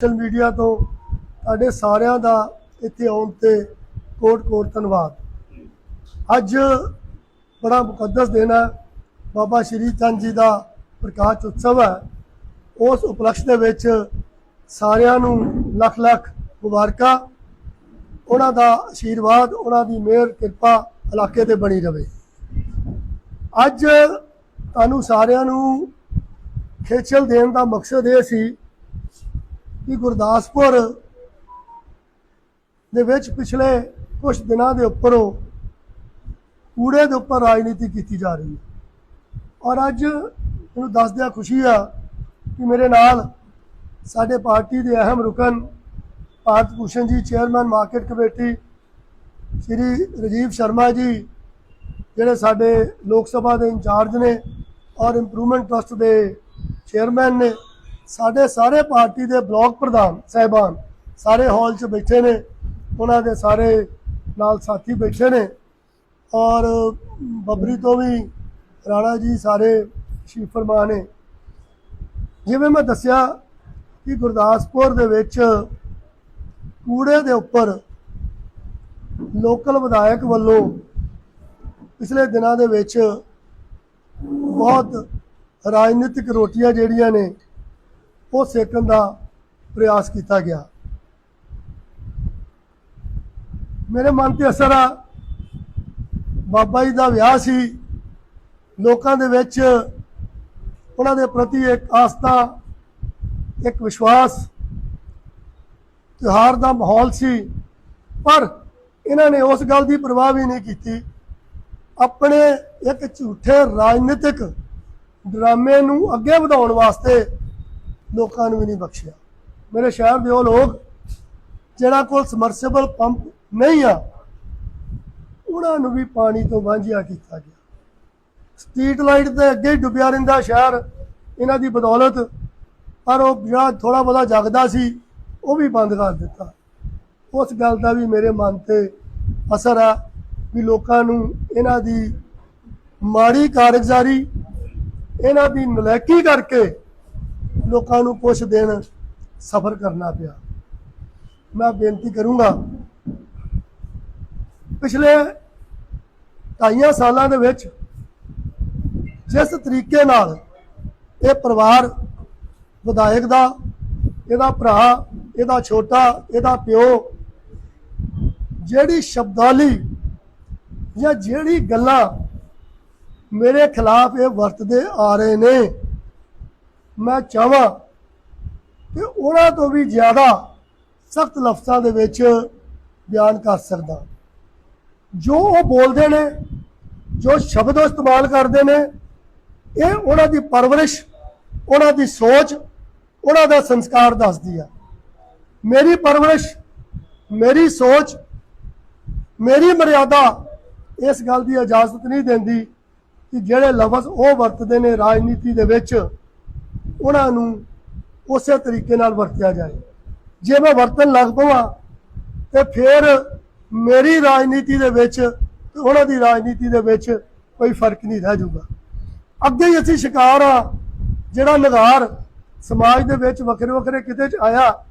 Social media ਤੋਂ ਤੁਹਾਡੇ ਸਾਰਿਆਂ ਦਾ ਇੱਥੇ ਆਉਣ ਤੇ ਕੋਟ ਕੋਟ ਧੰਨਵਾਦ। ਅੱਜ ਬੜਾ ਮੁਕੱਦਸ ਦਿਨ ਹੈ। ਬਾਬਾ ਸ਼੍ਰੀ ਚੰਦ ਜੀ ਦਾ ਪ੍ਰਕਾਸ਼ ਉਤਸਵ ਹੈ। ਉਸ ਉਪਲਕਸ਼ ਦੇ ਵਿੱਚ ਸਾਰਿਆਂ ਨੂੰ ਲੱਖ ਲੱਖ ਮੁਬਾਰਕਾਂ। ਉਹਨਾਂ ਦਾ ਆਸ਼ੀਰਵਾਦ ਉਹਨਾਂ ਦੀ ਮਿਹਰ, ਕਿਰਪਾ ਇਲਾਕੇ ਤੇ ਬਣੀ ਰਵੇ। ਅੱਜ ਤੁਹਾਨੂੰ ਸਾਰਿਆਂ ਨੂੰ ਖੇਚਲ ਦੇਣ ਦਾ ਮਕਸਦ ਇਹ ਸੀ ਕਿ ਗੁਰਦਾਸਪੁਰ ਦੇ ਵਿੱਚ ਪਿਛਲੇ ਕੁਝ ਦਿਨਾਂ ਦੇ ਉੱਪਰੋਂ ਕੂੜੇ ਦੇ ਉੱਪਰ ਰਾਜਨੀਤੀ ਕੀਤੀ ਜਾ ਰਹੀ ਹੈ। ਔਰ ਅੱਜ ਮੈਨੂੰ ਦੱਸਦਿਆਂ ਖੁਸ਼ੀ ਆ ਕਿ ਮੇਰੇ ਨਾਲ ਸਾਡੇ ਪਾਰਟੀ ਦੇ ਅਹਿਮ ਰੁਕਨ Bharat Bhushan ji, chairman market committee Shri Rajiv Sharma ji, ਜਿਹੜੇ ਸਾਡੇ ਲੋਕ ਸਭਾ ਦੇ ਇੰਚਾਰਜ ਨੇ ਔਰ ਇੰਪਰੂਵਮੈਂਟ ਟਰਸਟ ਦੇ ਚੇਅਰਮੈਨ ਨੇ। ਸਾਡੇ ਸਾਰੇ ਪਾਰਟੀ ਦੇ ਬਲਾਕ ਪ੍ਰਧਾਨ ਸਹਿਬਾਨ ਸਾਰੇ ਹਾਲ 'ਚ ਬੈਠੇ ਨੇ, ਉਹਨਾਂ ਦੇ ਸਾਰੇ ਨਾਲ ਸਾਥੀ ਬੈਠੇ ਨੇ ਔਰ ਬੱਬਰੀ ਤੋਂ ਵੀ ਰਾਣਾ ਜੀ ਸਾਰੇ ਸ਼ੀਫ ਫਰਮਾਨ ਨੇ। ਜਿਵੇਂ ਮੈਂ ਦੱਸਿਆ ਕਿ ਗੁਰਦਾਸਪੁਰ ਦੇ ਵਿੱਚ ਕੂੜੇ ਦੇ ਉੱਪਰ ਲੋਕਲ ਵਿਧਾਇਕ ਵੱਲੋਂ ਪਿਛਲੇ ਦਿਨਾਂ ਦੇ ਵਿੱਚ ਬਹੁਤ ਰਾਜਨੀਤਿਕ ਰੋਟੀਆਂ ਜਿਹੜੀਆਂ ਨੇ ਉਹ ਸੇਕਣ ਦਾ ਪ੍ਰਯਾਸ ਕੀਤਾ ਗਿਆ। ਮੇਰੇ ਮਨ ਤੇ ਅਸਰ ਆ। ਬਾਬਾ ਜੀ ਦਾ ਵਿਆਹ ਸੀ। ਲੋਕਾਂ ਦੇ ਵਿੱਚ ਉਹਨਾਂ ਦੇ ਪ੍ਰਤੀ ਇੱਕ ਆਸਥਾ, ਇੱਕ ਵਿਸ਼ਵਾਸ, ਤਿਉਹਾਰ ਦਾ ਮਾਹੌਲ ਸੀ। ਪਰ ਇਹਨਾਂ ਨੇ ਉਸ ਗੱਲ ਦੀ ਪਰਵਾਹ ਵੀ ਨਹੀਂ ਕੀਤੀ। ਆਪਣੇ ਇੱਕ ਝੂਠੇ ਰਾਜਨੀਤਿਕ ਡਰਾਮੇ ਨੂੰ ਅੱਗੇ ਵਧਾਉਣ ਵਾਸਤੇ ਲੋਕਾਂ ਨੂੰ ਵੀ ਨਹੀਂ ਬਖਸ਼ਿਆ। ਮੇਰੇ ਸ਼ਹਿਰ ਦੇ ਉਹ ਲੋਕ ਜਿਹੜਾ ਕੋਲ ਸਮਰਸੇਬਲ ਪੰਪ ਨਹੀਂ ਆ, ਉਹਨਾਂ ਨੂੰ ਵੀ ਪਾਣੀ ਤੋਂ ਵਾਂਝਿਆ ਕੀਤਾ ਗਿਆ। ਸਟਰੀਟ ਲਾਈਟ ਦੇ ਅੱਗੇ ਹੀ ਡੁੱਬਿਆ ਰਹਿੰਦਾ ਸ਼ਹਿਰ, ਇਹਨਾਂ ਦੀ ਬਦੌਲਤ, ਪਰ ਉਹ ਜਿਹੜਾ ਥੋੜਾ ਬਹੁਤਾ ਜਗਦਾ ਸੀ, ਉਹ ਵੀ ਬੰਦ ਕਰ ਦਿੱਤਾ। ਉਸ ਗੱਲ ਦਾ ਵੀ ਮੇਰੇ ਮਨ ਤੇ ਅਸਰ ਆ ਵੀ ਲੋਕਾਂ ਨੂੰ ਇਹਨਾਂ ਦੀ ਮਾੜੀ ਕਾਰਗੁਜ਼ਾਰੀ, ਇਹਨਾਂ ਦੀ ਨਲੈਕੀ ਕਰਕੇ ਲੋਕਾਂ ਨੂੰ ਕੁਛ ਦਿਨ ਸਫਰ ਕਰਨਾ ਪਿਆ। ਮੈਂ ਬੇਨਤੀ ਕਰੂੰਗਾ, ਪਿਛਲੇ ਢਾਈਆਂ ਸਾਲਾਂ ਦੇ ਵਿੱਚ ਜਿਸ ਤਰੀਕੇ ਨਾਲ ਇਹ ਪਰਿਵਾਰ ਵਿਧਾਇਕ ਦਾ, ਇਹਦਾ ਭਰਾ, ਇਹਦਾ ਛੋਟਾ, ਇਹਦਾ ਪਿਓ, ਜਿਹੜੀ ਸ਼ਬਦਾਲੀ ਜਾਂ ਜਿਹੜੀ ਗੱਲਾਂ ਮੇਰੇ ਖਿਲਾਫ ਇਹ ਵਰਤਦੇ ਆ ਰਹੇ ਨੇ ਮੈਂ ਚਾਹਾਂ ਕਿ ਉਹਨਾਂ ਤੋਂ ਵੀ ਜ਼ਿਆਦਾ ਸਖਤ ਲਫ਼ਜ਼ਾਂ ਦੇ ਵਿੱਚ ਬਿਆਨ ਕਰ ਸਕਦਾ। ਜੋ ਉਹ ਬੋਲਦੇ ਨੇ, ਜੋ ਸ਼ਬਦ ਉਹ ਇਸਤੇਮਾਲ ਕਰਦੇ ਨੇ, ਇਹ ਉਹਨਾਂ ਦੀ ਪਰਵਰਿਸ਼, ਉਹਨਾਂ ਦੀ ਸੋਚ, ਉਹਨਾਂ ਦਾ ਸੰਸਕਾਰ ਦੱਸਦੀ ਆ। ਮੇਰੀ ਪਰਵਰਿਸ਼, ਮੇਰੀ ਸੋਚ, ਮੇਰੀ ਮਰਿਆਦਾ ਇਸ ਗੱਲ ਦੀ ਇਜਾਜ਼ਤ ਨਹੀਂ ਦਿੰਦੀ ਕਿ ਜਿਹੜੇ ਲਫ਼ਜ਼ ਉਹ ਵਰਤਦੇ ਨੇ ਰਾਜਨੀਤੀ ਦੇ ਵਿੱਚ ਉਹਨਾਂ ਨੂੰ ਉਸੇ ਤਰੀਕੇ ਨਾਲ ਵਰਤਿਆ ਜਾਏ। ਜੇ ਮੈਂ ਵਰਤਣ ਲੱਗ ਪਵਾਂ, ਤੇ ਫਿਰ ਮੇਰੀ ਰਾਜਨੀਤੀ ਦੇ ਵਿੱਚ ਤੇ ਉਹਨਾਂ ਦੀ ਰਾਜਨੀਤੀ ਦੇ ਵਿੱਚ ਕੋਈ ਫ਼ਰਕ ਨਹੀਂ ਰਹਿ ਜਾਊਗਾ। ਅੱਗੇ ਹੀ ਅਸੀਂ ਸ਼ਿਕਾਰ ਆ ਜਿਹੜਾ ਨਿਗਾਰ ਸਮਾਜ ਦੇ ਵਿੱਚ ਵੱਖਰੇ ਵੱਖਰੇ ਕਿਤੇ ਚ ਆਇਆ,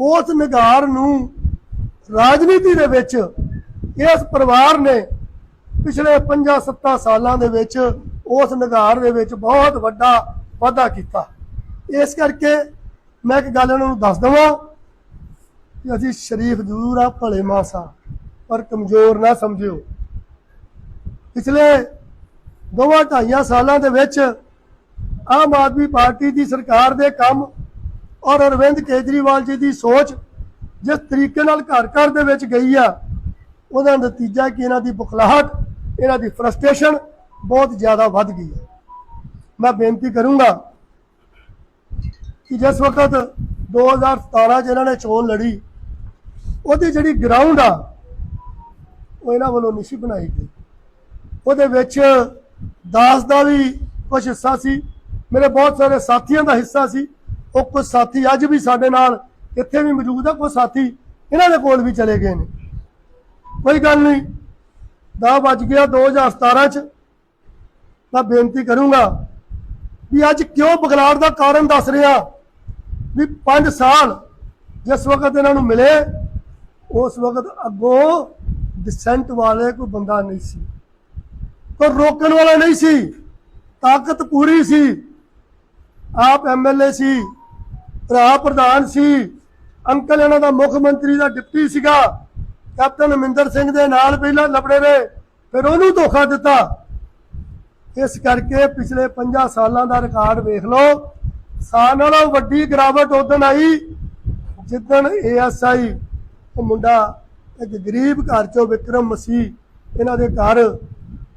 ਉਸ ਨਿਗਾਰ ਨੂੰ ਰਾਜਨੀਤੀ ਦੇ ਵਿੱਚ ਇਸ ਪਰਿਵਾਰ ਨੇ ਪਿਛਲੇ 5-7 ਸਾਲਾਂ ਦੇ ਵਿੱਚ ਉਸ ਨਿਗਾਰ ਦੇ ਵਿੱਚ ਬਹੁਤ ਵੱਡਾ ਵਾਧਾ ਕੀਤਾ। ਇਸ ਕਰਕੇ ਮੈਂ ਇੱਕ ਗੱਲ ਉਹਨਾਂ ਨੂੰ ਦੱਸ ਦਵਾਂ ਕਿ ਅਸੀਂ ਸ਼ਰੀਫ ਜ਼ਰੂਰ ਆ, ਭਲੇ ਮਾਸਾ ਪਰ ਕਮਜ਼ੋਰ ਨਾ ਸਮਝਿਓ। ਪਿਛਲੇ ਦੋਵਾਂ ਢਾਈਆਂ ਸਾਲਾਂ ਦੇ ਵਿੱਚ ਆਮ ਆਦਮੀ ਪਾਰਟੀ ਦੀ ਸਰਕਾਰ ਦੇ ਕੰਮ ਔਰ ਅਰਵਿੰਦ ਕੇਜਰੀਵਾਲ ਜੀ ਦੀ ਸੋਚ ਜਿਸ ਤਰੀਕੇ ਨਾਲ ਘਰ ਘਰ ਦੇ ਵਿੱਚ ਗਈ ਆ, ਉਹਦਾ ਨਤੀਜਾ ਕਿ ਇਹਨਾਂ ਦੀ ਬੁਖਲਾਹਟ, ਇਹਨਾਂ ਦੀ ਫਰਸਟ੍ਰੇਸ਼ਨ ਬਹੁਤ ਜ਼ਿਆਦਾ ਵੱਧ ਗਈ ਹੈ। ਮੈਂ ਬੇਨਤੀ ਕਰੂੰਗਾ ਕਿ ਜਿਸ ਵਕਤ 2017 ਚ ਇਹਨਾਂ ਨੇ ਚੋਣ ਲੜੀ, ਉਹਦੀ ਜਿਹੜੀ ਗਰਾਊਂਡ ਆ, ਉਹ ਇਹਨਾਂ ਵੱਲੋਂ ਨਹੀਂ ਸੀ ਬਣਾਈ ਗਈ। ਉਹਦੇ ਵਿੱਚ ਦਾਸ ਦਾ ਵੀ ਕੁਝ ਹਿੱਸਾ ਸੀ, ਮੇਰੇ ਬਹੁਤ ਸਾਰੇ ਸਾਥੀਆਂ ਦਾ ਹਿੱਸਾ ਸੀ, ਉਹ ਕੁਝ ਸਾਥੀ ਅੱਜ ਵੀ ਸਾਡੇ ਨਾਲ ਇੱਥੇ ਵੀ ਮੌਜੂਦ ਆ ਕੁਝ ਸਾਥੀ ਇਹਨਾਂ ਦੇ ਕੋਲ ਵੀ ਚਲੇ ਗਏ ਨੇ। ਕੋਈ ਗੱਲ ਨਹੀਂ ਦਾ ਵੱਜ ਗਿਆ 2017 ਚ, ਮੈਂ ਬੇਨਤੀ ਕਰੂੰਗਾ ਵੀ ਅੱਜ ਕਿਉਂ ਬਗਲਾੜ ਦਾ ਕਾਰਨ ਦੱਸ ਰਿਹਾ? ਵੀ 5 ਸਾਲ ਜਿਸ ਵਕਤ ਇਹਨਾਂ ਨੂੰ ਮਿਲੇ, ਉਸ ਵਕਤ ਅੱਗੋਂ ਡਿਸੈਂਟ ਵਾਲੇ ਕੋਈ ਬੰਦਾ ਨਹੀਂ ਸੀ। ਕੋਈ ਰੋਕਣ ਵਾਲਾ ਨਹੀਂ ਸੀ। ਤਾਕਤ ਪੂਰੀ ਸੀ। ਆਪ ਐਮਐਲਏ ਸੀ, ਭਰਾ ਪ੍ਰਧਾਨ ਸੀ। ਅੰਕਲ ਇਹਨਾਂ ਦਾ ਮੁੱਖ ਮੰਤਰੀ ਦਾ ਡਿਪਟੀ ਸੀਗਾ। ਕੈਪਟਨ ਅਮਰਿੰਦਰ ਸਿੰਘ ਦੇ ਨਾਲ ਪਹਿਲਾਂ ਲਬੜੇ ਰਹੇ, ਫਿਰ ਉਹਨੂੰ ਧੋਖਾ ਦਿੱਤਾ। ਇਸ ਕਰਕੇ ਪਿਛਲੇ 50 ਸਾਲਾਂ ਦਾ ਰਿਕਾਰਡ ਵੇਖ ਲਓ। ਸਾਲ ਨਾਲੋਂ ਵੱਡੀ ਗਿਰਾਵਟ ਉਦੋਂ ਆਈ, ਜਿੱਦਣ ਏਐਸਆਈ ਉਹ ਮੁੰਡਾ ਇੱਕ ਗਰੀਬ ਘਰ ਚੋਂ ਵਿਕਰਮ ਮਸੀਹ ਇਹਨਾਂ ਦੇ ਘਰ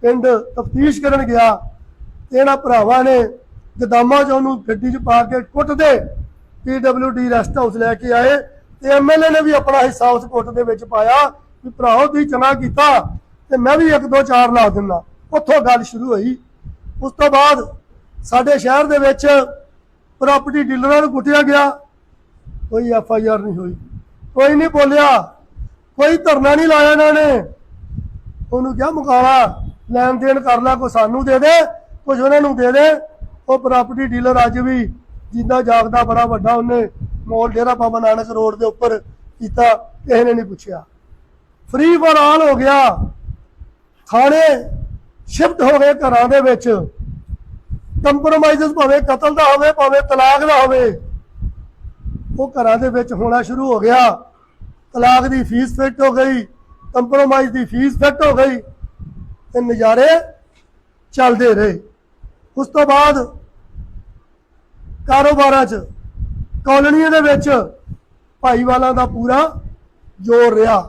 ਪਿੰਡ ਤਫਤੀਸ਼ ਕਰਨ ਗਿਆ। ਤੇ ਇਹਨਾਂ ਭਰਾਵਾਂ ਨੇ ਗਦਾਮਾਂ 'ਚ ਉਹਨੂੰ ਗੱਡੀ 'ਚ ਪਾ ਕੇ ਕੁੱਟਦੇ ਪੀਡਬਲਯੂਡੀ ਰੈਸਟ ਹਾਊਸ ਲੈ ਕੇ ਆਏ। ਤੇ ਐਮਐਲਏ ਨੇ ਵੀ ਆਪਣਾ ਹਿੱਸਾ ਉਸ ਕੁੱਟ ਦੇ ਵਿੱਚ ਪਾਇਆ ਵੀ ਭਰਾਓ ਦੀ ਚਨਾ ਕੀਤਾ, ਤੇ ਮੈਂ ਵੀ ਇੱਕ ਦੋ ਚਾਰ ਲਾ ਦਿੰਦਾ। ਉੱਥੋਂ ਗੱਲ ਸ਼ੁਰੂ ਹੋਈ। ਉਸ ਤੋਂ ਬਾਅਦ ਸਾਡੇ ਸ਼ਹਿਰ ਦੇ ਵਿੱਚ ਪ੍ਰਾਪਰਟੀ ਡੀਲਰਾਂ ਨੂੰ ਕੁੱਟਿਆ ਗਿਆ। ਕੋਈ ਐਫ ਆਈ ਆਰ ਨਹੀਂ ਹੋਈ। ਕੋਈ ਨਹੀਂ ਬੋਲਿਆ। ਕੋਈ ਧਰਨਾ ਨਹੀਂ ਲਾਇਆ ਇਹਨਾਂ ਨੇ। ਉਹਨੂੰ ਕਿਹਾ ਮੁਕਾਲਾ ਲੈਣ ਦੇਣ ਕਰ ਲੈ ਕੋ ਸਾਨੂੰ ਦੇ ਦੇ, ਕੁਝ ਉਹਨਾਂ ਨੂੰ ਦੇ ਦੇ। ਉਹ ਪ੍ਰਾਪਰਟੀ ਡੀਲਰ ਅੱਜ ਵੀ ਜਿੰਦਾ ਜਾਗਦਾ ਬੜਾ ਵੱਡਾ ਉਹਨੇ ਮੋਲ ਡੇਰਾ ਬਾਬਾ ਨਾਨਕ ਰੋਡ ਦੇ ਉੱਪਰ ਕੀਤਾ, ਕਿਸੇ ਨੇ ਨਹੀਂ ਪੁੱਛਿਆ। ਫ੍ਰੀ ਫॉर ਆਲ ਹੋ ਗਿਆ। ਥਾਣੇ ਸ਼ਿਫਟ ਹੋ ਗਏ ਘਰਾਂ ਦੇ ਵਿੱਚ। ਕੰਪਰੋਮਾਈਜ਼ਸ ਭਾਵੇਂ ਕਤਲ ਦਾ ਹੋਵੇ, ਭਾਵੇਂ ਤਲਾਕ ਦਾ ਹੋਵੇ। ਉਹ ਘਰਾਂ ਦੇ ਵਿੱਚ ਹੋਣਾ ਸ਼ੁਰੂ ਹੋ ਗਿਆ। ਤਲਾਕ ਦੀ ਫੀਸ ਫਿੱਟ ਹੋ ਗਈ, ਕੰਪਰੋਮਾਈਜ਼ ਦੀ ਫੀਸ ਫਿੱਟ ਹੋ ਗਈ ਤੇ ਨਜ਼ਾਰੇ ਚੱਲਦੇ ਰਹੇ। ਉਸ ਤੋਂ ਬਾਅਦ ਕਾਰੋਬਾਰਾਂ 'ਚ, ਕਾਲੋਨੀਆਂ ਦੇ ਵਿੱਚ ਭਾਈਵਾਲਾਂ ਦਾ ਪੂਰਾ ਜ਼ੋਰ ਰਿਹਾ।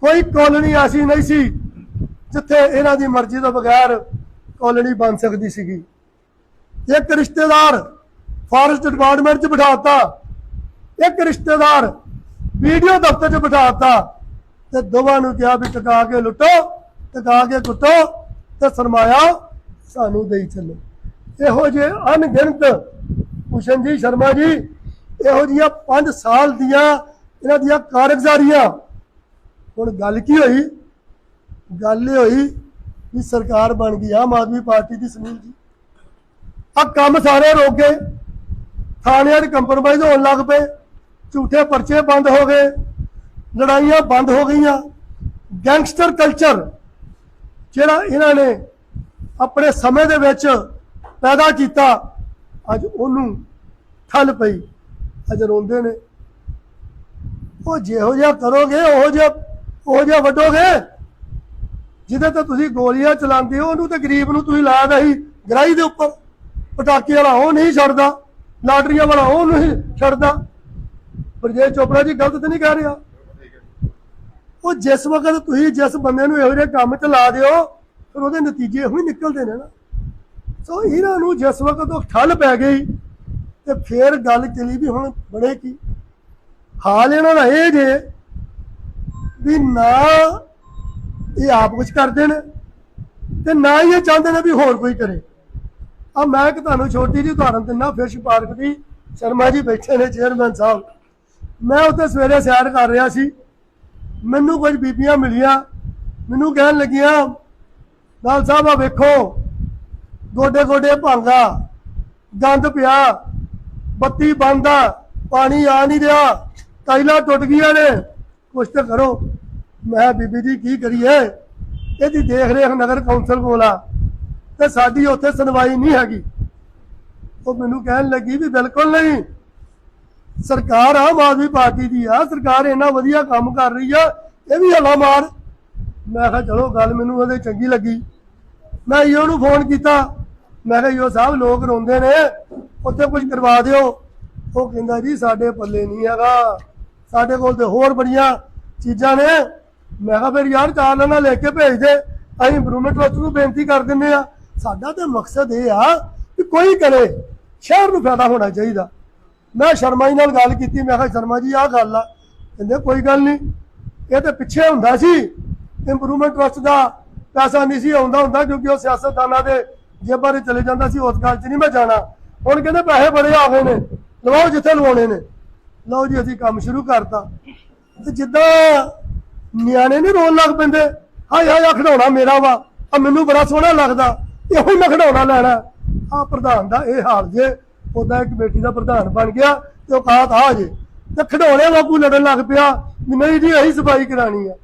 ਕੋਈ ਕਾਲੋਨੀ ਐਸੀ ਨਹੀਂ ਸੀ ਜਿੱਥੇ ਇਹਨਾਂ ਦੀ ਮਰਜ਼ੀ ਤੋਂ ਬਗੈਰ ਕਾਲੋਨੀ ਬਣ ਸਕਦੀ ਸੀਗੀ। ਇੱਕ ਰਿਸ਼ਤੇਦਾਰ ਫਾਰੈਸਟ ਡਿਪਾਰਟਮੈਂਟ 'ਚ ਬਿਠਾਤਾ, ਇੱਕ ਰਿਸ਼ਤੇਦਾਰ ਵੀਡੀਓ ਦਫ਼ਤਰ 'ਚ ਬਿਠਾਤਾ ਤੇ ਦੋਵਾਂ ਨੂੰ ਕਿਹਾ ਵੀ ਟਕਾ ਕੇ ਲੁੱਟੋ, ਟਕਾ ਕੇ ਕੁੱਟੋ ਤੇ ਸਰਮਾਇਆ ਸਾਨੂੰ ਦੇਈ ਚੱਲੋ। ਇਹੋ ਜਿਹੇ ਅਣਗਿਣਤ ਭੂਸ਼ਣ ਜੀ ਸ਼ਰਮਾ ਜੀ, ਇਹੋ ਜਿਹੀਆਂ 5 ਸਾਲ ਦੀਆਂ ਇਹਨਾਂ ਦੀਆਂ ਕਾਰਗੁਜ਼ਾਰੀਆਂ। ਹੁਣ ਗੱਲ ਕੀ ਹੋਈ? ਗੱਲ ਇਹ ਹੋਈ ਵੀ ਸਰਕਾਰ ਬਣ ਗਈ, ਆਮ ਆਦਮੀ ਪਾਰਟੀ ਦੀ ਸੁਨੀਲ ਜੀ। ਆ ਕੰਮ ਸਾਰੇ ਰੁਕ ਗਏ। ਥਾਣਿਆਂ 'ਚ ਕੰਪਰੋਮਾਈਜ਼ ਹੋਣ ਲੱਗ ਪਏ। ਝੂਠੇ ਪਰਚੇ ਬੰਦ ਹੋ ਗਏ। ਲੜਾਈਆਂ ਬੰਦ ਹੋ ਗਈਆਂ। ਗੈਂਗਸਟਰ ਕਲਚਰ ਜਿਹੜਾ ਇਹਨਾਂ ਨੇ ਆਪਣੇ ਸਮੇਂ ਦੇ ਵਿੱਚ ਪੈਦਾ ਕੀਤਾ, ਅੱਜ ਉਹਨੂੰ ਠੱਲ ਪਈ। ਅੱਜ ਰੋਂਦੇ ਨੇ। ਉਹ ਜਿਹੋ ਜਿਹਾ ਕਰੋਗੇ, ਉਹ ਜਿਹਾ ਉਹ ਜਿਹਾ ਵੱਡੋਗੇ ਜਿਹਦੇ ਤੇ ਤੁਸੀਂ ਗੋਲੀਆਂ ਚਲਾਉਂਦੇ ਹੋ, ਉਹਨੂੰ ਤੇ ਗਰੀਬ ਨੂੰ ਤੁਸੀਂ ਲਾਇਆ ਦਾ ਸੀ ਗਰਾਈ ਦੇ ਉੱਪਰ। ਪਟਾਕੇ ਵਾਲਾ ਉਹ ਨਹੀਂ ਛੱਡਦਾ, ਲਾਟਰੀਆਂ ਵਾਲਾ ਉਹ ਨਹੀਂ ਛੱਡਦਾ। ਪ੍ਰਜੇ ਚੋਪੜਾ ਜੀ ਗਲਤ ਤੇ ਨਹੀਂ ਕਹਿ ਰਿਹਾ। ਉਹ ਜਿਸ ਵਕਤ ਤੁਸੀਂ ਜਿਸ ਬੰਦੇ ਨੂੰ ਇਹੋ ਜਿਹੇ ਕੰਮ 'ਚ ਲਾ ਦਿਓ, ਫਿਰ ਉਹਦੇ ਨਤੀਜੇ ਉਹੀ ਨਿਕਲਦੇ ਨੇ ਨਾ। ਸੋ ਇਹਨਾਂ ਨੂੰ ਜਿਸ ਵਕਤ ਉਹ ਠੱਲ ਪੈ ਗਈ, ਤੇ ਫੇਰ ਗੱਲ ਚਲੀ ਵੀ ਹੁਣ ਬੜੇ ਕੀ। ਹਾਲ ਇਹਨਾਂ ਦਾ ਇਹ ਜੇ ਵੀ ਨਾ ਇਹ ਆਪ ਕੁਝ ਕਰਦੇ ਨੇ, ਤੇ ਨਾ ਹੀ ਇਹ ਚਾਹੁੰਦੇ ਨੇ ਵੀ ਹੋਰ ਕੋਈ ਕਰੇ। ਆ ਮੈਂ ਇੱਕ ਤੁਹਾਨੂੰ ਛੋਟੀ ਜਿਹੀ ਉਦਾਹਰਨ ਦਿੰਦਾ ਫਿਸ਼ ਪਾਰਕ ਦੀ, ਸ਼ਰਮਾ ਜੀ ਬੈਠੇ ਨੇ ਚੇਅਰਮੈਨ ਸਾਹਿਬ। ਮੈਂ ਉੱਥੇ ਸਵੇਰੇ ਸੈਰ ਕਰ ਰਿਹਾ ਸੀ। ਮੈਨੂੰ ਕੁਝ ਬੀਬੀਆਂ ਮਿਲੀਆਂ। ਮੈਨੂੰ ਕਹਿਣ ਲੱਗੀਆਂ ਨਾਲ ਸਾਹਿਬ, ਆ ਵੇਖੋ, ਗੋਡੇ ਗੋਡੇ ਭਾਂਗਾ ਗੰਦ ਪਿਆ, ਬੱਤੀ ਬੰਦ ਆ, ਪਾਣੀ ਆ ਨਹੀਂ ਰਿਹਾ, ਟਾਈਲਾਂ ਟੁੱਟ ਗਈਆਂ ਨੇ। ਕੁਛ ਤਾਂ ਕਰੋ। ਮੈਂ ਬੀਬੀ ਜੀ, ਕੀ ਕਰੀਏ? ਇਹਦੀ ਦੇਖ ਰੇਖ ਨਗਰ ਕੌਂਸਲ ਕੋਲ ਆ। ਤੇ ਸਾਡੀ ਉੱਥੇ ਸੁਣਵਾਈ ਨਹੀਂ ਹੈਗੀ। ਉਹ ਮੈਨੂੰ ਕਹਿਣ ਲੱਗੀ ਵੀ ਬਿਲਕੁਲ ਨਹੀਂ। ਸਰਕਾਰ ਆਮ ਆਦਮੀ ਪਾਰਟੀ ਦੀ ਆ, ਸਰਕਾਰ ਇੰਨਾ ਵਧੀਆ ਕੰਮ ਕਰ ਰਹੀ ਆ, ਇਹ ਵੀ ਹਲਾ ਮਾਰ। ਮੈਂ ਕਿਹਾ, ਚਲੋ, ਗੱਲ ਮੈਨੂੰ ਉਹਦੇ ਚੰਗੀ ਲੱਗੀ। ਮੈਂ ਈਓ ਨੂੰ ਫੋਨ ਕੀਤਾ। ਮੈਂ ਕਿਹਾ, ਈਓ ਸਾਹਿਬ, ਲੋਕ ਰੋਂਦੇ ਨੇ। ਉੱਥੇ ਕੁਝ ਕਰਵਾ ਦਿਓ। ਉਹ ਕਹਿੰਦਾ, ਜੀ, ਸਾਡੇ ਪੱਲੇ ਨਹੀਂ ਹੈਗਾ। ਸਾਡੇ ਕੋਲ ਤੇ ਹੋਰ ਬੜੀਆਂ ਚੀਜ਼ਾਂ ਨੇ। ਮੈਂ ਕਿਹਾ, ਫਿਰ ਯਾਰ, ਚਾਰ ਨਾਲ ਲੈ ਕੇ ਭੇਜ ਦੇ। ਅਸੀਂ ਇੰਪਰੂਵਮੈਂਟ ਟਰਸਟ ਨੂੰ ਬੇਨਤੀ ਕਰ ਦਿੰਦੇ ਆ। ਸਾਡਾ ਤੇ ਮਕਸਦ ਇਹ ਆ ਕਿ ਕੋਈ ਕਰੇ, ਸ਼ਹਿਰ ਨੂੰ ਫਾਇਦਾ ਹੋਣਾ ਚਾਹੀਦਾ। ਮੈਂ ਸ਼ਰਮਾ ਜੀ ਨਾਲ ਗੱਲ ਕੀਤੀ, ਮੈਂ ਕਿਹਾ, ਸ਼ਰਮਾ ਜੀ, ਆਹ ਗੱਲ ਆ। ਕਹਿੰਦੇ, ਕੋਈ ਗੱਲ ਨਹੀਂ। ਇਹ ਤੇ ਪਿੱਛੇ ਹੁੰਦਾ ਸੀ ਇੰਪਰੂਵਮੈਂਟ ਟਰਸਟ ਦਾ ਪੈਸਾ ਨਹੀਂ ਸੀ ਆਉਂਦਾ ਹੁੰਦਾ, ਕਿਉਂਕਿ ਉਹ ਸਿਆਸਤਦਾਨਾਂ ਦੇ ਜੇਬਾਂ 'ਚ ਚਲੇ ਜਾਂਦਾ ਸੀ, ਉਸ ਗੱਲ 'ਚ ਨਹੀਂ ਮੈਂ ਜਾਣਾ। ਹੁਣ ਕਹਿੰਦੇ, ਪੈਸੇ ਬੜੇ ਆ ਗਏ ਨੇ, ਲਵਾਓ ਜਿੱਥੇ ਲਵਾਉਣੇ ਨੇ। ਲਓ ਜੀ, ਅਸੀਂ ਕੰਮ ਸ਼ੁਰੂ ਕਰਤਾ। ਤੇ ਜਿੱਦਾਂ ਨਿਆਣੇ ਨਹੀਂ ਰੋਣ ਲੱਗ ਪੈਂਦੇ, ਹਾਏ ਹਾਏ ਆ ਖਿਡੌਣਾ ਮੇਰਾ ਵਾ ਆ ਮੈਨੂੰ ਬੜਾ ਸੋਹਣਾ ਲੱਗਦਾ। ਇਹੋ ਹੀ ਮੈਂ ਖਿਡੌਣਾ ਲੈਣਾ। ਆ ਪ੍ਰਧਾਨ ਦਾ ਇਹ ਹਾਲ ਜੇ, ਉਹਦਾ ਇੱਕ ਕਮੇਟੀ ਦਾ ਪ੍ਰਧਾਨ ਬਣ ਗਿਆ ਤੇ ਉਹ ਕਾਤ ਆ ਜੇ। ਤੇ ਖਡੌਣੇ ਵਾਂਗੂ ਲੜਨ ਲੱਗ ਪਿਆ ਵੀ ਜੀ, ਅਸੀਂ ਸਫ਼ਾਈ ਕਰਾਣੀ ਆ।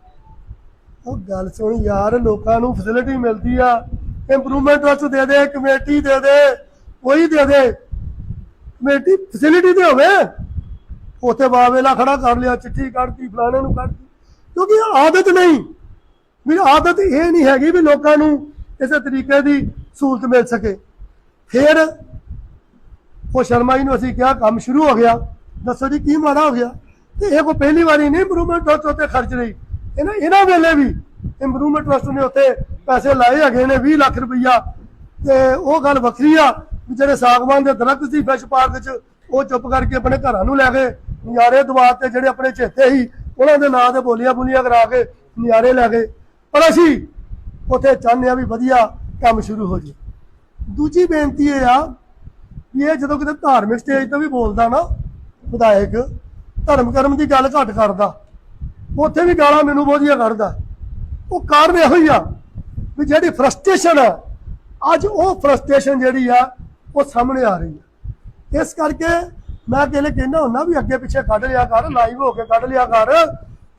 ਉਹ ਗੱਲ ਸੁਣ ਯਾਰ, ਲੋਕਾਂ ਨੂੰ ਫੈਸਿਲਿਟੀ ਮਿਲਦੀ ਆ। ਇੰਪਰੂਵਮੈਂਟ ਟਰਸਟ ਦੇ ਦੇ, ਕਮੇਟੀ ਦੇ ਦੇ, ਕੋਈ ਦੇ ਦੇ। ਕਮੇਟੀ ਫੈਸਿਲਿਟੀ ਤੇ ਹੋਵੇ। ਉੱਥੇ ਬਾਵੇਲਾ ਖੜਾ ਕਰ ਲਿਆ, ਚਿੱਠੀ ਕੱਢਤੀ, ਫਲਾਣੇ ਨੂੰ ਕੱਢਤੀ। ਕਿਉਂਕਿ ਆਦਤ ਨਹੀਂ। ਵੀ ਆਦਤ ਇਹ ਨਹੀਂ ਹੈਗੀ ਵੀ ਲੋਕਾਂ ਨੂੰ ਇਸੇ ਤਰੀਕੇ ਦੀ ਸਹੂਲਤ ਮਿਲ ਸਕੇ। ਫਿਰ ਉਹ ਸ਼ਰਮਾ ਜੀ ਨੂੰ ਅਸੀਂ ਕਿਹਾ, ਕੰਮ ਸ਼ੁਰੂ ਹੋ ਗਿਆ। ਦੱਸੋ ਜੀ, ਕੀ ਮਾੜਾ ਹੋ ਗਿਆ? ਤੇ ਇਹ ਕੋ ਪਹਿਲੀ ਵਾਰੀ ਨਹੀਂ ਇੰਪਰੂਵਮੈਂਟ ਟਰਸਟ ਉੱਤੇ ਖਰਚ ਰਹੀ। ਇਹਨਾਂ ਇਹਨਾਂ ਵੇਲੇ ਵੀ ਇੰਪਰੂਵਮੈਂਟ ਟਰਸਟ ਨੇ ਉੱਤੇ ਪੈਸੇ ਲਾਏ ਹੈਗੇ ਨੇ 20 ਲੱਖ ਰੁਪਈਆ। ਤੇ ਉਹ ਗੱਲ ਵੱਖਰੀ ਆ ਵੀ ਜਿਹੜੇ ਸਾਗਵਾਨ ਦੇ ਦਰਖਤ ਸੀ ਫਿਸ਼ ਪਾਰਕ 'ਚ ਉਹ ਚੁੱਪ ਕਰਕੇ ਆਪਣੇ ਘਰਾਂ ਨੂੰ ਲੈ ਗਏ। ਨਿਆਰੇ ਦਵਾ ਤੇ ਜਿਹੜੇ ਆਪਣੇ ਚੇਤੇ ਸੀ, ਉਹਨਾਂ ਦੇ ਨਾਂ ਤੇ ਬੋਲੀਆਂ ਬੁਲੀਆਂ ਕਰਾ ਕੇ ਨਿਆਰੇ ਲੈ ਗਏ। ਪਰ ਅਸੀਂ ਉੱਥੇ ਚਾਹੁੰਦੇ ਆ ਵੀ ਵਧੀਆ ਕੰਮ ਸ਼ੁਰੂ ਹੋ ਜੇ। ਦੂਜੀ ਬੇਨਤੀ ਇਹ ਆ ਵੀ ਇਹ ਜਦੋਂ ਕਿਤੇ ਧਾਰਮਿਕ ਸਟੇਜ ਤੋਂ ਵੀ ਬੋਲਦਾ ਨਾ ਵਿਧਾਇਕ, ਧਰਮ ਕਰਮ ਦੀ ਗੱਲ ਘੱਟ ਕਰਦਾ। ਉੱਥੇ ਵੀ ਗਾਲਾਂ ਮੈਨੂੰ ਬਹੁਤੀਆਂ ਕੱਢਦਾ। ਉਹ ਕਾਰਨ ਇਹੋ ਹੀ ਆ ਵੀ ਜਿਹੜੀ ਫਰਸਟ੍ਰੇਸ਼ਨ ਆ, ਅੱਜ ਉਹ ਫਰਸਟ੍ਰੇਸ਼ਨ ਜਿਹੜੀ ਆ, ਉਹ ਸਾਹਮਣੇ ਆ ਰਹੀ ਆ। ਇਸ ਕਰਕੇ ਮੈਂ ਕਿਹਲੇ ਕਹਿੰਦਾ ਹੁੰਦਾ ਵੀ ਅੱਗੇ ਪਿੱਛੇ ਕੱਢ ਲਿਆ ਕਰ ਲਾਈਵ ਹੋ ਕੇ ਕੱਢ ਲਿਆ ਕਰ।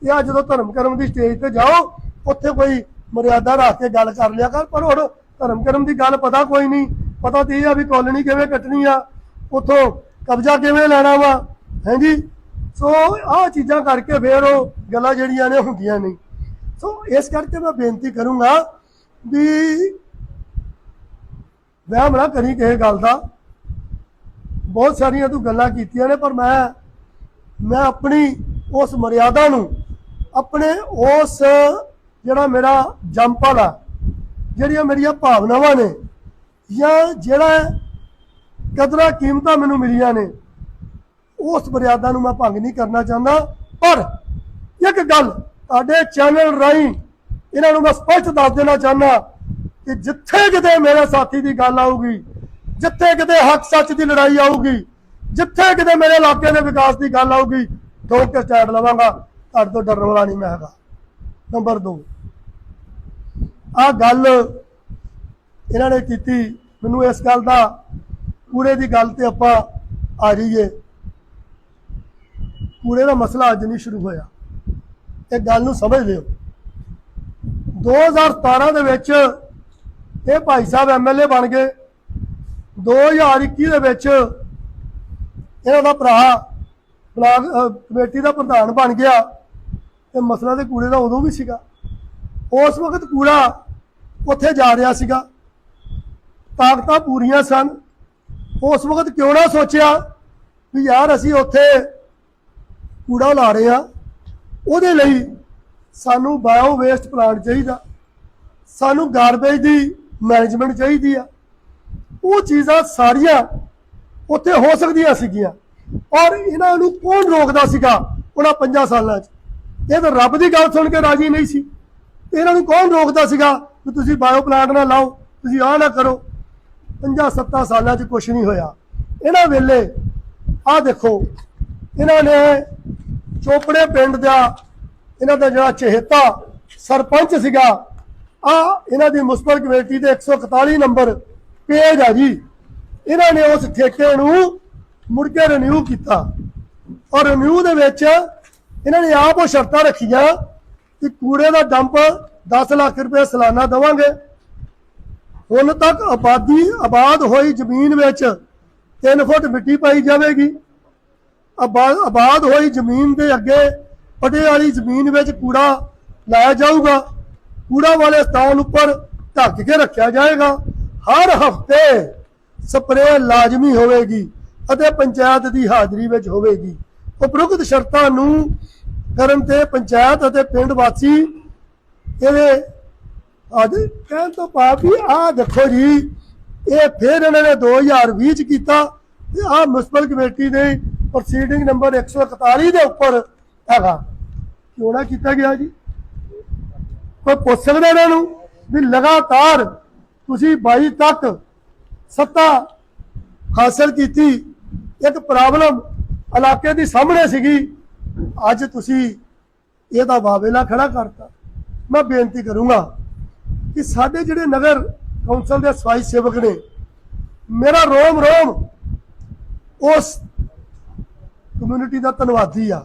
ਇਹ ਆ ਜਦੋਂ ਧਰਮ ਕਰਮ ਦੀ ਸਟੇਜ ਤੇ ਜਾਓ, ਉੱਥੇ ਕੋਈ ਮਰਿਆਦਾ ਰੱਖ ਕੇ ਗੱਲ ਕਰ ਲਿਆ ਕਰ, ਪਰ ਹੁਣ ਧਰਮ ਕਰਮ ਦੀ ਗੱਲ ਪਤਾ ਕੋਈ ਨਹੀਂ। ਪਤਾ ਤੇ ਇਹ ਆ ਵੀ ਕਾਲੋਨੀ ਕਿਵੇਂ ਕੱਟਣੀ ਆ, ਉਥੋਂ ਕਬਜ਼ਾ ਕਿਵੇਂ ਲੈਣਾ ਵਾ ਹਾਂਜੀ ਸੋ ਆਹ ਚੀਜ਼ਾਂ ਕਰਕੇ ਫੇਰ ਉਹ ਗੱਲਾਂ ਜਿਹੜੀਆਂ ਨੇ ਹੁੰਦੀਆਂ ਨਹੀਂ ਸੋ ਇਸ ਕਰਕੇ ਮੈਂ ਬੇਨਤੀ ਕਰੂੰਗਾ ਵੀ ਵਹਿਮ ਨਾ ਕਰੀ ਕਿਸੇ ਗੱਲ ਦਾ। ਬਹੁਤ ਸਾਰੀਆਂ ਤੂੰ ਗੱਲਾਂ ਕੀਤੀਆਂ ਨੇ, ਪਰ ਮੈਂ ਮੈਂ ਆਪਣੀ ਉਸ ਮਰਿਆਦਾ ਨੂੰ, ਆਪਣੇ ਉਸ ਜਿਹੜਾ ਮੇਰਾ ਜੰਪਲ ਆ, ਜਿਹੜੀਆਂ ਮੇਰੀਆਂ ਭਾਵਨਾਵਾਂ ਨੇ, ਜਾਂ ਜਿਹੜਾ ਕਦਰਾਂ ਕੀਮਤਾਂ ਮੈਨੂੰ ਮਿਲੀਆਂ ਨੇ, ਉਸ ਮਰਿਆਦਾ ਨੂੰ ਮੈਂ ਭੰਗ ਨਹੀਂ ਕਰਨਾ ਚਾਹੁੰਦਾ। ਪਰ ਇੱਕ ਗੱਲ ਤੁਹਾਡੇ ਚੈਨਲ ਰਾਹੀਂ ਇਹਨਾਂ ਨੂੰ ਮੈਂ ਸਪਸ਼ਟ ਦੱਸ ਦੇਣਾ ਚਾਹੁੰਦਾ ਕਿ ਜਿੱਥੇ ਕਿਤੇ ਮੇਰੇ ਸਾਥੀ ਦੀ ਗੱਲ ਆਊਗੀ, ਜਿੱਥੇ ਕਿਤੇ ਹੱਕ ਸੱਚ ਦੀ ਲੜਾਈ ਆਊਗੀ, ਜਿੱਥੇ ਕਿਤੇ ਮੇਰੇ ਇਲਾਕੇ ਦੇ ਵਿਕਾਸ ਦੀ ਗੱਲ ਆਊਗੀ, ਠੋਕ ਕੇ ਸਟੈਂਡ ਲਵਾਂਗਾ। ਤੁਹਾਡੇ ਤੋਂ ਡਰਨ ਵਾਲਾ ਨਹੀਂ ਮੈਂ ਹੈਗਾ। ਨੰਬਰ 2 ਆ ਗੱਲ ਇਹਨਾਂ ਨੇ ਕੀਤੀ। ਮੈਨੂੰ ਇਸ ਗੱਲ ਦਾ ਕੂੜੇ ਦੀ ਗੱਲ ਤੇ ਆਪਾਂ ਆ ਜਾਈਏ। ਕੂੜੇ ਦਾ ਮਸਲਾ ਅੱਜ ਨਹੀਂ ਸ਼ੁਰੂ ਹੋਇਆ। ਇਹ ਗੱਲ ਨੂੰ ਸਮਝ ਲਿਓ 2017 ਦੇ ਵਿੱਚ ਇਹ ਭਾਈ ਸਾਹਿਬ ਐਮਐਲਏ ਬਣ ਗਏ। 2021 ਦੇ ਵਿੱਚ ਇਹਨਾਂ ਦਾ ਭਰਾ ਬਲਾਕ ਕਮੇਟੀ ਦਾ ਪ੍ਰਧਾਨ ਬਣ ਗਿਆ। ਤੇ ਮਸਲਾ ਤੇ ਕੂੜੇ ਦਾ ਉਦੋਂ ਵੀ ਸੀਗਾ। ਉਸ ਵਕਤ ਕੂੜਾ ਉੱਥੇ ਜਾ ਰਿਹਾ ਸੀਗਾ। ਤਾਕਤਾਂ ਪੂਰੀਆਂ ਸਨ। ਉਸ ਵਕਤ ਕਿਉਂ ਨਾ ਸੋਚਿਆ ਵੀ ਯਾਰ ਅਸੀਂ ਉੱਥੇ ਕੂੜਾ ਲਾ ਰਹੇ ਆ ਉਹਦੇ ਲਈ ਸਾਨੂੰ ਬਾਇਓ ਵੇਸਟ ਪਲਾਂਟ ਚਾਹੀਦਾ। ਸਾਨੂੰ ਗਾਰਬੇਜ ਦੀ ਮੈਨੇਜਮੈਂਟ ਚਾਹੀਦੀ ਆ। ਉਹ ਚੀਜ਼ਾਂ ਸਾਰੀਆਂ ਉੱਥੇ ਹੋ ਸਕਦੀਆਂ ਸੀਗੀਆਂ। ਔਰ ਇਹਨਾਂ ਨੂੰ ਕੌਣ ਰੋਕਦਾ ਸੀਗਾ ਉਹਨਾਂ 5 ਸਾਲਾਂ 'ਚ? ਇਹ ਤਾਂ ਰੱਬ ਦੀ ਗੱਲ ਸੁਣ ਕੇ ਰਾਜੀ ਨਹੀਂ ਸੀ। ਇਹਨਾਂ ਨੂੰ ਕੌਣ ਰੋਕਦਾ ਸੀਗਾ ਕਿ ਤੁਸੀਂ ਬਾਇਓ ਪਲਾਂਟ ਨਾ ਲਾਓ, ਤੁਸੀਂ ਆਹ ਨਾ ਕਰੋ। 50-70 ਸਾਲਾਂ 'ਚ ਕੁਝ ਨਹੀਂ ਹੋਇਆ। ਇਹਨਾਂ ਵੇਲੇ ਆਹ ਦੇਖੋ, ਇਹਨਾਂ ਨੇ ਚੋਪੜੇ ਪਿੰਡ ਦਾ ਇਹਨਾਂ ਦਾ ਜਿਹੜਾ ਚਹੇਤਾ ਸਰਪੰਚ ਸੀਗਾ ਆ ਇਹਨਾਂ ਦੀ ਮੁਸਪਰ ਕਮੇਟੀ ਦੇ 141 ਨੰਬਰ ਪੇਜ ਆ ਜੀ। ਇਹਨਾਂ ਨੇ ਉਸ ਠੇਕੇ ਨੂੰ ਮੁੜ ਕੇ ਰਿਨਿਊ ਕੀਤਾ। ਔਰ ਰਿਨਿਊ ਦੇ ਵਿੱਚ ਇਹਨਾਂ ਨੇ ਆਪ ਉਹ ਸ਼ਰਤਾਂ ਰੱਖੀਆਂ ਕਿ ਕੂੜੇ ਦਾ ਡੰਪ 10 ਲੱਖ ਰੁਪਏ ਸਾਲਾਨਾ ਦੇਵਾਂਗੇ। ਹੁਣ ਤੱਕ ਆਬਾਦੀ ਆਬਾਦ ਹੋਈ ਜ਼ਮੀਨ ਵਿੱਚ 3 ਫੁੱਟ ਮਿੱਟੀ ਪਾਈ ਜਾਵੇਗੀ। ਆਬਾਦ ਹੋਈ ਜ਼ਮੀਨ ਦੇ ਅੱਗੇ ਪਟੇ ਵਾਲੀ ਜ਼ਮੀਨ ਵਿੱਚ ਕੂੜਾ ਲਾਇਆ ਜਾਊਗਾ। ਕੂੜਾ ਵਾਲੇ ਸਥਾਨ ਉੱਪਰ ਢੱਕ ਕੇ ਰੱਖਿਆ ਜਾਏਗਾ। ਹਰ ਹਫ਼ਤੇ ਸਪਰੇਅ ਲਾਜ਼ਮੀ ਹੋਵੇਗੀ ਅਤੇ ਪੰਚਾਇਤ ਦੀ ਹਾਜ਼ਰੀ ਵਿੱਚ ਹੋਵੇਗੀ। ਉਪਰੋਕਤ ਸ਼ਰਤਾਂ ਨੂੰ ਕਰਨ ਤੇ ਪੰਚਾਇਤ ਅਤੇ ਪਿੰਡ ਵਾਸੀ ਇਹਦੇ ਅੱਜ ਕਹਿਣ ਤੋਂ ਭਾਵ ਵੀ ਆਹ ਦੇਖੋ ਜੀ, ਇਹ ਫਿਰ ਇਹਨਾਂ ਨੇ 2020 ਚ ਕੀਤਾ ਤੇ ਆਹ ਮੁਨਸਪਲ ਕਮੇਟੀ ਦੇ ਪ੍ਰੋਸੀਡਿੰਗ ਨੰਬਰ 141 ਦੇ ਉੱਪਰ ਹੈਗਾ। ਕਿਉਂ ਕੀਤਾ ਗਿਆ ਜੀ? ਕੋਈ ਪੁੱਛ ਸਕਦਾ ਇਹਨਾਂ ਨੂੰ ਵੀ ਲਗਾਤਾਰ ਤੁਸੀਂ 22 ਤੱਕ ਸੱਤਾ ਹਾਸਲ ਕੀਤੀ, ਇੱਕ ਪ੍ਰੋਬਲਮ ਇਲਾਕੇ ਦੀ ਸਾਹਮਣੇ ਸੀਗੀ। ਅੱਜ ਤੁਸੀਂ ਇਹਦਾ ਵਾਵੇਲਾ ਖੜਾ ਕਰਤਾ। ਮੈਂ ਬੇਨਤੀ ਕਰੂੰਗਾ ਕਿ ਸਾਡੇ ਜਿਹੜੇ ਨਗਰ ਕੌਂਸਲ ਦੇ ਸਫ਼ਾਈ ਸੇਵਕ ਨੇ, ਮੇਰਾ ਰੋਮ ਰੋਮ ਉਸ ਕਮਿਊਨਿਟੀ ਦਾ ਧੰਨਵਾਦੀ ਆ।